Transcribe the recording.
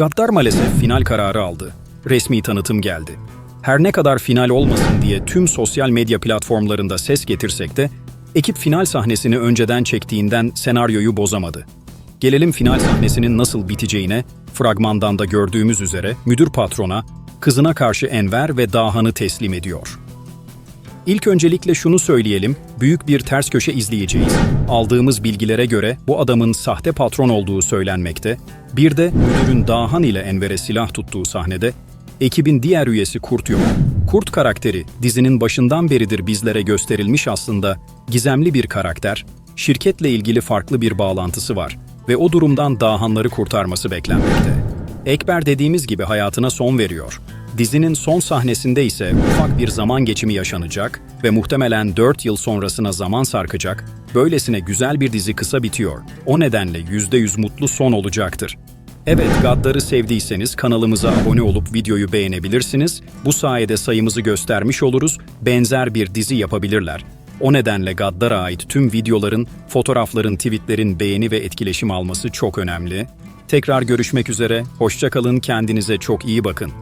Gaddar maalesef final kararı aldı. Resmi tanıtım geldi. Her ne kadar final olmasın diye tüm sosyal medya platformlarında ses getirsek de ekip final sahnesini önceden çektiğinden senaryoyu bozamadı. Gelelim final sahnesinin nasıl biteceğine, fragmandan da gördüğümüz üzere müdür patrona, kızına karşı Enver ve Dahan'ı teslim ediyor. İlk öncelikle şunu söyleyelim, büyük bir ters köşe izleyeceğiz. Aldığımız bilgilere göre bu adamın sahte patron olduğu söylenmekte. Bir de müdürün Dahan ile Enver'e silah tuttuğu sahnede ekibin diğer üyesi Kurt yok. Kurt karakteri dizinin başından beridir bizlere gösterilmiş aslında gizemli bir karakter, şirketle ilgili farklı bir bağlantısı var ve o durumdan Dahanları kurtarması beklenmekte. Ekber dediğimiz gibi hayatına son veriyor. Dizinin son sahnesinde ise ufak bir zaman geçimi yaşanacak ve muhtemelen 4 yıl sonrasına zaman sarkacak. Böylesine güzel bir dizi kısa bitiyor. O nedenle %100 mutlu son olacaktır. Evet, Gaddar'ı sevdiyseniz kanalımıza abone olup videoyu beğenebilirsiniz. Bu sayede sayımızı göstermiş oluruz. Benzer bir dizi yapabilirler. O nedenle Gaddar'a ait tüm videoların, fotoğrafların, tweetlerin beğeni ve etkileşim alması çok önemli. Tekrar görüşmek üzere, hoşçakalın, kendinize çok iyi bakın.